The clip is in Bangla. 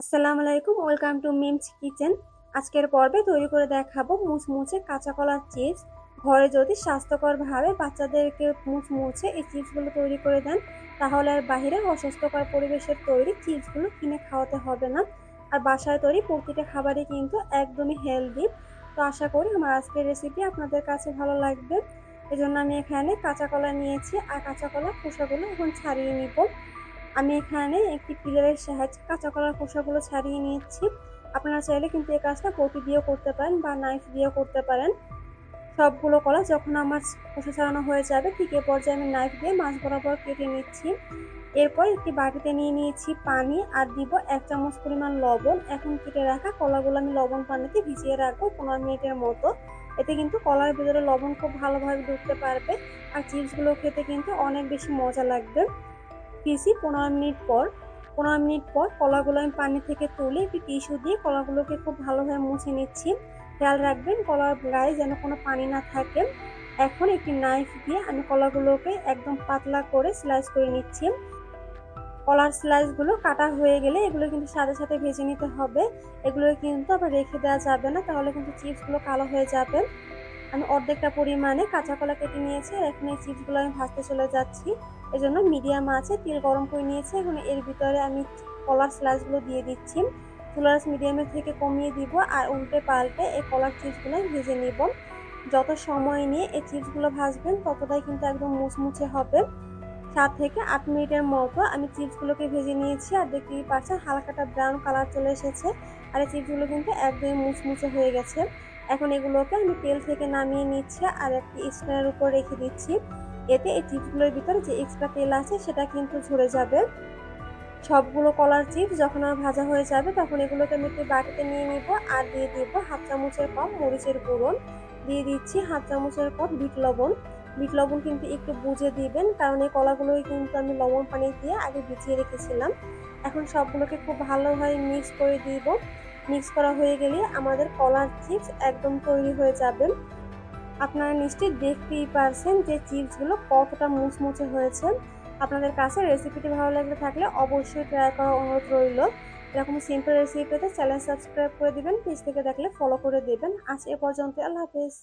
আসসালামু আলাইকুম, ওয়েলকাম টু মিমস কিচেন। আজকের পর্বে তৈরি করে দেখাবো মুচমুচে কাঁচা কলার চিপস। ঘরে যদি স্বাস্থ্যকরভাবে বাচ্চাদেরকে মুচমুচে এই চিপসগুলো তৈরি করে দেন, তাহলে আর বাহিরে অস্বাস্থ্যকর পরিবেশের তৈরি চিপসগুলো কিনে খাওয়াতে হবে না। আর বাসায় তৈরি প্রতিটা খাবারই কিন্তু একদমই হেলদি তো আশা করি আমার আজকের রেসিপি আপনাদের কাছে ভালো লাগবে। এজন্য আমি এখানে কাঁচা কলা নিয়েছি আর কাঁচা কলার খোসাগুলো এখন ছাড়িয়ে নিব। আমি এখানে একটি পিলারের সাহায্যে কাঁচা কলার খোসাগুলো ছাড়িয়ে নিচ্ছি আপনারা চাইলে কিন্তু এই কাজটা বটি দিয়েও করতে পারেন বা নাইফ দিয়েও করতে পারেন। সবগুলো কলা যখন আমার খোসা ছাড়ানো হয়ে যাবে, ঠিক এ পর্যায়ে আমি নাইফ দিয়ে মাছ বরাবর কেটে নিচ্ছি। এরপর একটি বাটিতে নিয়ে নিয়েছি পানি আর দিব এক চামচ পরিমাণ লবণ। এখন কেটে রাখা কলাগুলো আমি লবণ পানিতে ভিজিয়ে রাখব পনেরো মিনিটের মতো। এতে কিন্তু কলার ভিতরে লবণ খুব ভালোভাবে ঢুকতে পারবে আর চিপসগুলো খেতে কিন্তু অনেক বেশি মজা লাগবে। দিয়েছি পনেরো মিনিট পর, পনেরো মিনিট পর কলাগুলো আমি পানি থেকে তুলে একটি টিস্যু দিয়ে কলাগুলোকে খুব ভালোভাবে মুছে নিচ্ছি। খেয়াল রাখবেন কলার গায়ে যেন কোনো পানি না থাকে। এখন একটি নাইফ দিয়ে আমি কলাগুলোকে একদম পাতলা করে স্লাইস করে নিচ্ছি। কলার স্লাইসগুলো কাটা হয়ে গেলে এগুলো কিন্তু সাথে সাথে ভেজে নিতে হবে। এগুলো কিন্তু আবার রেখে দেওয়া যাবে না, তাহলে কিন্তু চিপসগুলো কালো হয়ে যাবে। আমি অর্ধেকটা পরিমাণে কাঁচা কলা কেটে নিয়েছি আর এখন এই চিপসগুলো আমি ভাজতে চলে যাচ্ছি। এজন্য মিডিয়াম আছে, তেল গরম করে নিয়েছি। এখন এর ভিতরে আমি কলার স্লাইসগুলো দিয়ে দিচ্ছি। চুলার মিডিয়ামের থেকে কমিয়ে দিব আর উল্টে পাল্টে এই কলার চিপসগুলো ভেজে নিব। যত সময় নিয়ে এই চিপসগুলো ভাজবেন, ততটাই কিন্তু একদম মুচমুচে হবে। সাত থেকে আট মিনিটের মতো আমি চিপসগুলোকে ভেজে নিয়েছি আর দেখতেই পাচ্ছেন হালকাটা ব্রাউন কালার চলে এসেছে। আর এই চিপসগুলো কিন্তু একদমই মুচমুচে হয়ে গেছে। এখন এগুলোকে আমি তেল থেকে নামিয়ে নিচ্ছি আর একটি স্ট্যান্ডের উপর রেখে দিচ্ছি। এতে এই চিপসগুলোর ভিতরে যে এক্সট্রা তেল আছে সেটা কিন্তু ঝরে যাবে। সবগুলো কলার চিপস যখন আমার ভাজা হয়ে যাবে তখন এগুলোকে আমি একটু বাটিতে নিয়ে নিব আর দিয়ে দিব হাফ চামচের কম মরিচের গুঁড়ন দিয়ে দিচ্ছি হাফ চামচের কম বিট লবণ। বিট লবণ কিন্তু একটু বুঝে দিবেন, কারণ এই কলাগুলোই কিন্তু আমি লবণ পানি দিয়ে আগে ভিজিয়ে রেখেছিলাম। এখন সবগুলোকে খুব ভালোভাবে মিক্স করে দিব। মিক্স করা হয়ে গেলে আমাদের কলার চিপস একদম তৈরি হয়ে যাবে। আপনারা নিশ্চয়ই দেখতেই পারছেন যে চিপসগুলো কতটা মুচমুচে হয়েছে। আপনাদের কাছে রেসিপিটি ভালো লাগলে থাকলে অবশ্যই ট্রাই করা অনুরোধ রইল। এরকম সিম্পল রেসিপি পেতে চ্যানেল সাবস্ক্রাইব করে দিবেন পেজ থেকে দেখলে ফলো করে দেবেন। আজ এ পর্যন্ত আল্লাহ হাফেজ।